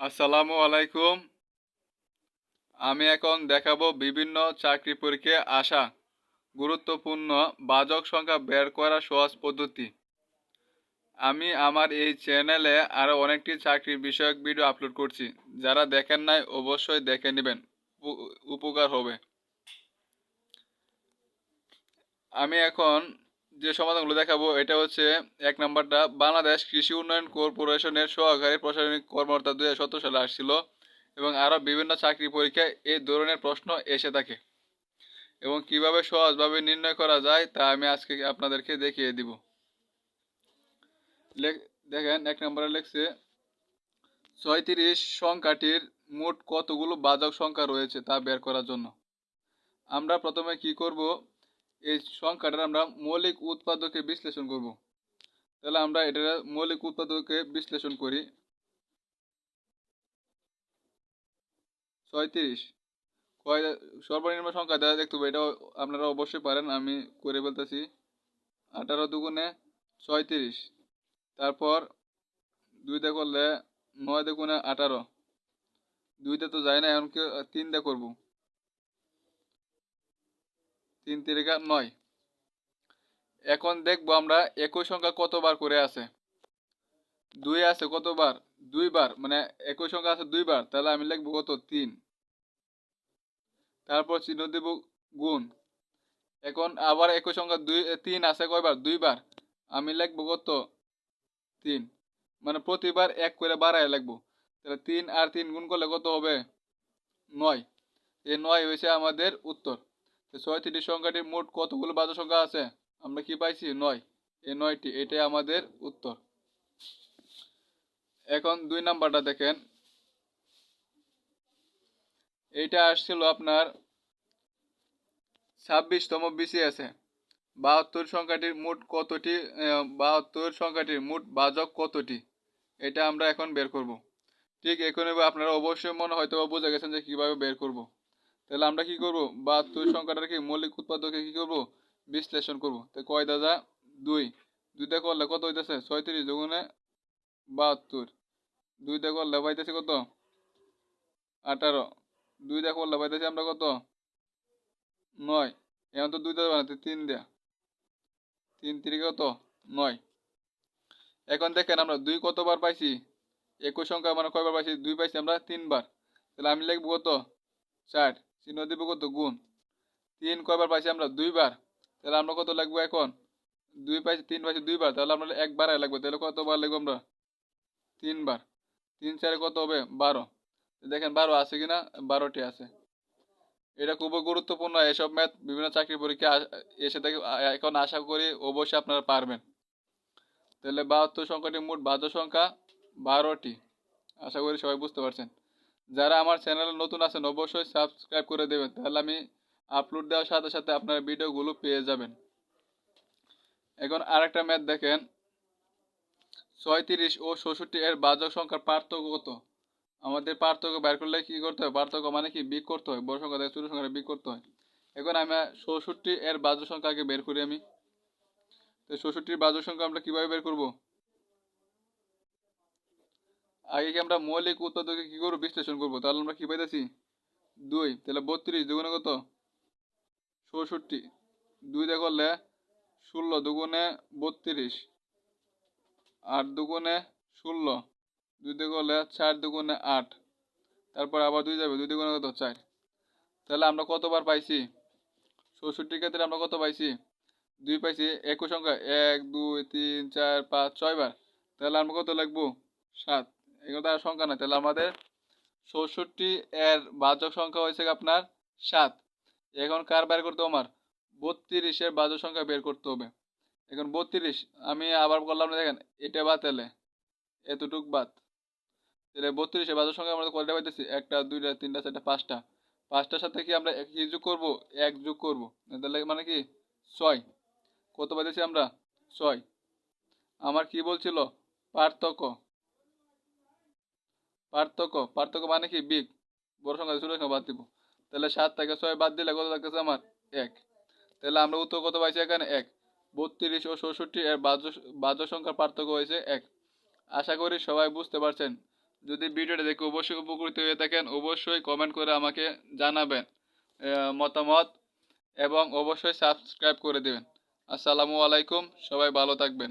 আসসালামু আলাইকুম। আমি এখন দেখাবো বিভিন্ন চাকরি পরীক্ষায় আসা গুরুত্বপূর্ণ বাজক সংখ্যা বের করা সহজ পদ্ধতি। আমি আমার এই চ্যানেলে আরও অনেকটি চাকরি বিষয়ক ভিডিও আপলোড করছি। যারা দেখেন নাই, অবশ্যই দেখে নেবেন। উপকার হবে। আমি এখন যে সমাধানগুলো দেখাবো, এটা হচ্ছে এক নম্বরটা, বাংলাদেশ কৃষি উন্নয়ন কর্পোরেশনের সহকারী প্রশাসনিক কর্মকর্তা দুই হাজার সতেরো সালে আসছিল এবং আরও বিভিন্ন চাকরি পরীক্ষায় এই ধরনের প্রশ্ন এসে থাকে। এবং কীভাবে সহজভাবে নির্ণয় করা যায়, তা আমি আজকে আপনাদেরকে দেখিয়ে দিব। দেখেন, এক নম্বরে লিখছে, ছয়ত্রিশ সংখ্যাটির মোট কতগুলো বাচক সংখ্যা রয়েছে তা বের করার জন্য। আমরা প্রথমে কি করব? এই সংখ্যাটার আমরা মৌলিক উৎপাদকে বিশ্লেষণ করব। তাহলে আমরা এটা মৌলিক উৎপাদকে বিশ্লেষণ করি। ছয়ত্রিশ। কয় সর্বনিম্ন সংখ্যা? দেওয়া দেখতে পাবো এটা আপনারা অবশ্যই পারেন, আমি করে বলতেছি আঠারো দুগুণে ছয়ত্রিশ। তারপর দুইটা করলে নয় দুগুণে আঠারো। দুইটা তো যায় না, এমনকি তিনটা করব। তিন তিরিকা নয়। এখন দেখব আমরা একই সংখ্যা কতবার করে আছে। দুই আছে কতবার? দুইবার মানে একই সংখ্যা আছে দুইবার, তাহলে আমি লিখব কত? তিন। তারপর চিহ্ন দেব গুণ। এখন আবার একই সংখ্যা দুই, তিন আছে কয়বার? দুইবার। আমি লিখব কত? তিন। মানে প্রতিবার এক করে বাড়ায় লিখব। তাহলে তিন আর তিন গুণ করলে কত হবে? নয়। এই নয় হয়েছে আমাদের উত্তর। তো ছয়ত্রিশ সংখ্যাটির মোট কতগুলো বাজু সংখ্যা আছে? আমরা কি পাইছি? নয়। এই নয়টি, এটাই আমাদের উত্তর। এখন দুই নাম্বারটা দেখেন। এইটা আসছিল আপনার ছাব্বিশতম বিসিএসে। বাহাত্তর সংখ্যাটির মোট কতটি বাহাত্তর সংখ্যাটির মোট বাজক কতটি? এটা আমরা এখন বের করব। ঠিক এখন আপনারা অবশ্যই মনে হয়তো বুঝে গেছেন যে কীভাবে বের করব। তাহলে আমরা কি করব? বাহাত্তর সংখ্যাটার কি মৌলিক উৎপাদকে কি করব? বিশ্লেষণ করব। তো কয় দাদা? দুই। দুইটা করলে কত হইতেছে? ছয়ত্রিশ দুগুণে বাহাত্তর। দুইটা করলে পাইতেছি কত? আঠারো। দুইটা করলে পাইতেছি আমরা কত? নয়। এখন তো দুইটা বানাতে তিন দেয়া তিন তিরিকে কত? নয়। এখন দেখেন আমরা দুই কতবার পাইছি? একই সংখ্যা মানে কয়বার পাইছি? দুই পাইছি আমরা তিনবার। তাহলে আমি লিখব কত? চার। চিহ্ন দিব কত? গুণ। তিন কয়বার পাইছি আমরা? দুইবার। তাহলে আমরা কত লাগবো এখন? দুই পাইছি, তিন পাইছি দুইবার। তাহলে আমরা একবার লাগবে। তাহলে কতবার লাগবো আমরা? তিনবার। তিন চারে কত হবে? বারো। দেখেন, বারো আছে কিনা? বারোটি আছে। এটা খুবই গুরুত্বপূর্ণ। এসব ম্যাথ বিভিন্ন চাকরি পরীক্ষা এসে থেকে এখন আশা করি অবশ্যই আপনারা পারবেন। তাহলে বাহাত্তর সংখ্যাটি মোট বাদ্য সংখ্যা বারোটি। আশা করি সবাই বুঝতে পারছেন। যারা আমার চ্যানেলে নতুন আছেন, অবশ্যই সাবস্ক্রাইব করে দেবেন। তাহলে আমি আপলোড দেওয়ার সাথে সাথে আপনার ভিডিওগুলো পেয়ে যাবেন। এখন আরেকটা ম্যাথ দেখেন। ছয়ত্রিশ ও ষষট্টি এর বাজক সংখ্যার পার্থক্য কত? আমাদের পার্থক্য বের করলে কি করতে হয়? পার্থক্য মানে কি? বিক করতে হয়। বড় সংখ্যা থেকে ছোট সংখ্যা বিক করতে হয়। এখন আমি ষষট্টি এর বাজক সংখ্যা আগে বের করি আমি। তো ষষট্টির বাজক সংখ্যা আমরা কীভাবে বের করব? আগে কি আমরা মৌলিক উৎপাদকে কি করব? বিশ্লেষণ করব। তাহলে আমরা কি পাইতেছি? দুই। তাহলে বত্রিশ, দুগুণে কত? ষষট্টি দুই দিয়ে করলে ষোলো, দুগুণে বত্রিশ। আট দুগুণে ষোলো। দুই দিয়ে করলে চার দুগুণে আট। তারপর আবার দুই যাবে। দুই দুগুণে কত? চার। তাহলে আমরা কতবার পাইছি? ষষট্টির ক্ষেত্রে আমরা কত পাইছি? দুই পাইছি একই সংখ্যা। এক, দুই, তিন, চার, পাঁচ, ছয়বার। তাহলে আমরা কত লিখব? সাত। এগুলো তার সংখ্যা না তাহলে আমাদের চৌষট্টি এর বাজক সংখ্যা হয়েছে আপনার সাত। এখন কার বের করতে আমার? বত্রিশের বাজক সংখ্যা বের করতে হবে। এখন বত্রিশ, আমি আবার করলাম না, দেখেন, এটা বাদ এলে এতটুক বাদ। তাহলে বত্রিশের বাচক সংখ্যা আমরা কয়টা পাইতেছি, একটা, দুইটা, তিনটা, চারটা, পাঁচটা। পাঁচটার সাথে কি আমরা কি যোগ করব? এক যোগ করব। তাহলে মানে কি? ছয়। কত পাইতেছি আমরা? ছয়। আমার কি বলছিল? পার্থক্য। পার্থক্য পার্থক্য মানে কি? বিগ। বড় সংখ্যা ছোট সংখ্যা বাদ দিব। তাহলে সাত থেকে ছয় বাদ দিলে কত লাগতেছে আমার? এক। তাহলে আমরা উত্তর কত পাইছি এখানে? এক। বত্রিশ ও ষষট্টি এর বাজ্য সংখ্যার পার্থক্য হয়েছে এক। আশা করি সবাই বুঝতে পারছেন। যদি ভিডিওটা দেখে অবশ্যই উপকৃত হয়ে থাকেন, অবশ্যই কমেন্ট করে আমাকে জানাবেন মতামত এবং অবশ্যই সাবস্ক্রাইব করে দেবেন। আসসালামু আলাইকুম, সবাই ভালো থাকবেন।